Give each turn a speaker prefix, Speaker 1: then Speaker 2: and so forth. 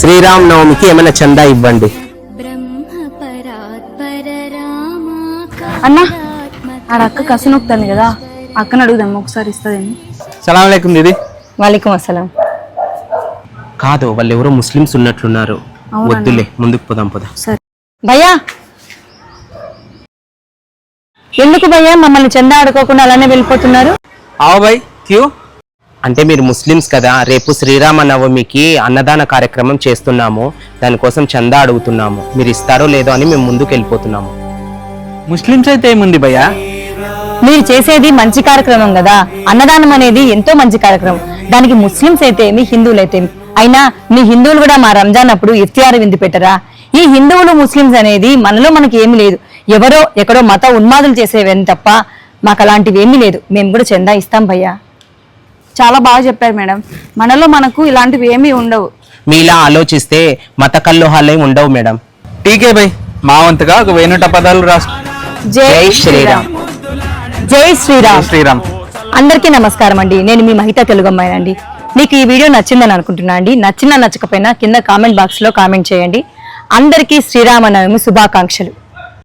Speaker 1: శ్రీరామ్ నవమికి ఏమైనా చందా ఇవ్వండి.
Speaker 2: అన్నా అక్క కసి నొక్కుతుంది కదా అక్కను అడుగుదాం ఒకసారి ఇస్తుందేమో.
Speaker 3: దీది.
Speaker 4: అస్సలాం.
Speaker 1: కాదు వాళ్ళు ఎవరో ముస్లిమ్స్ ఉన్నట్లున్నారు. వద్దులే ముందుకు పోదాం పోదాం.
Speaker 4: భయ్యా! ఎందుకు భయ్యా? మమ్మల్ని చందా ఆడుకోకుండా అలానే వెళ్ళిపోతున్నారు.
Speaker 3: ఆవు బాయ్ క్యూ
Speaker 1: అంటే మీరు ముస్లిమ్స్ కదా రేపు శ్రీరామ నవమికి అన్నదాన కార్యక్రమం చేస్తున్నాము. దానికోసం చందా అడుగుతున్నాము. మీరు ఇస్తారో లేదో అని మేము ముందుకు వెళ్ళిపోతున్నాము
Speaker 3: ముస్లిమ్స్ అయితే ఏముంది భయ్యా?
Speaker 4: మీరు చేసేది మంచి కార్యక్రమం కదా. అన్నదానం అనేది ఎంతో మంచి కార్యక్రమం. దానికి ముస్లిమ్స్ అయితే ఏమి హిందువులు అయితే ఏమి. అయినా మీ హిందువులు కూడా మా రంజాన్ అప్పుడు ఇఫ్తియార్ విందు పెట్టరా? ఈ హిందువులు ముస్లిమ్స్ అనేది మనలో మనకి ఏమీ లేదు. ఎవరో ఎక్కడో మత ఉన్మాదులు చేసేవని తప్ప మాకు అలాంటివి ఏమీ లేదు. మేము కూడా చందా ఇస్తాం భయ్యా.
Speaker 2: చాలా బాగా చెప్పారు మేడం. మనలో మనకు ఇలాంటివి ఏమీ ఉండవు.
Speaker 1: మీలా ఆలోచిస్తే మత కల్లోహాలే ఉండవు మేడం.
Speaker 3: టీకే భాయ్ మా వంతుగా ఒక నూట పదాలు రాసు
Speaker 4: జై శ్రీరామ్. జై శ్రీరామ్.
Speaker 3: శ్రీరామ్.
Speaker 4: అందరికీ నమస్కారం అండి. నేను మీ మహిత తెలుగు అమ్మాయినండి మీకు ఈ వీడియో నచ్చిందని అనుకుంటున్నా అండి. నచ్చినా నచ్చకపోయినా కింద కామెంట్ బాక్స్లో కామెంట్ చేయండి. అందరికీ శ్రీరామనవమి శుభాకాంక్షలు.